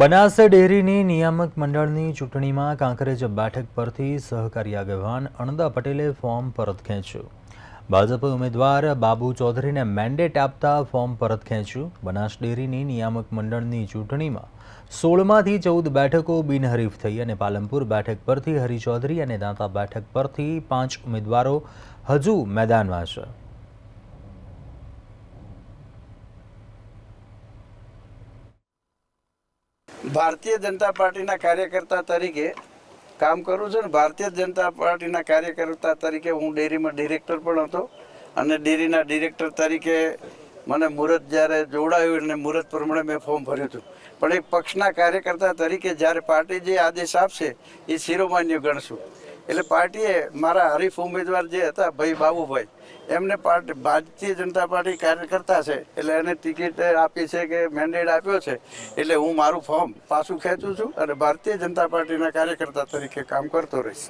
બનાસ ડેરીની નિયામક મંડળની ચૂંટણીમાં કાંકરેજ બેઠક પરથી સહકારી આગેવાન અણદા પટેલે ફોર્મ પરત ખેંચ્યું. ભાજપ ઉમેદવાર બાબુ ચૌધરીને મેન્ડેટ આપતા ફોર્મ પરત ખેંચ્યું. બનાસ ડેરીની નિયામક મંડળની ચૂંટણીમાં સોળમાંથી ચૌદ બેઠકો બિનહરીફ થઈ અને પાલનપુર બેઠક પરથી હરિચૌધરી અને દાંતા બેઠક પરથી પાંચ ઉમેદવારો હજુ મેદાનમાં છે. ભારતીય જનતા પાર્ટીના કાર્યકર્તા તરીકે કામ કરું છું ને ભારતીય જનતા પાર્ટીના કાર્યકર્તા તરીકે હું ડેરીમાં ડિરેક્ટર પણ હતો અને ડેરીના ડિરેક્ટર તરીકે મને મુહૂર્ત જ્યારે જોડાયું અને મુહૂર્ત પ્રમાણે મેં ફોર્મ ભર્યું હતું. પણ એક પક્ષના કાર્યકર્તા તરીકે જ્યારે પાર્ટી જે આદેશ આપશે, એ શિરોમાન્ય ગણશું. એટલે પાર્ટીએ મારા હરીફ ઉમેદવાર જે હતા, ભાઈ બાબુભાઈ, એમને પાર્ટી, ભારતીય જનતા પાર્ટી કાર્યકર્તા છે. એટલે એને ટિકિટ આપી છે કે મેન્ડેટ આપ્યો છે. એટલે હું મારું ફોર્મ પાછું ખેંચું છું અને ભારતીય જનતા પાર્ટીના કાર્યકર્તા તરીકે કામ કરતો રહીશ.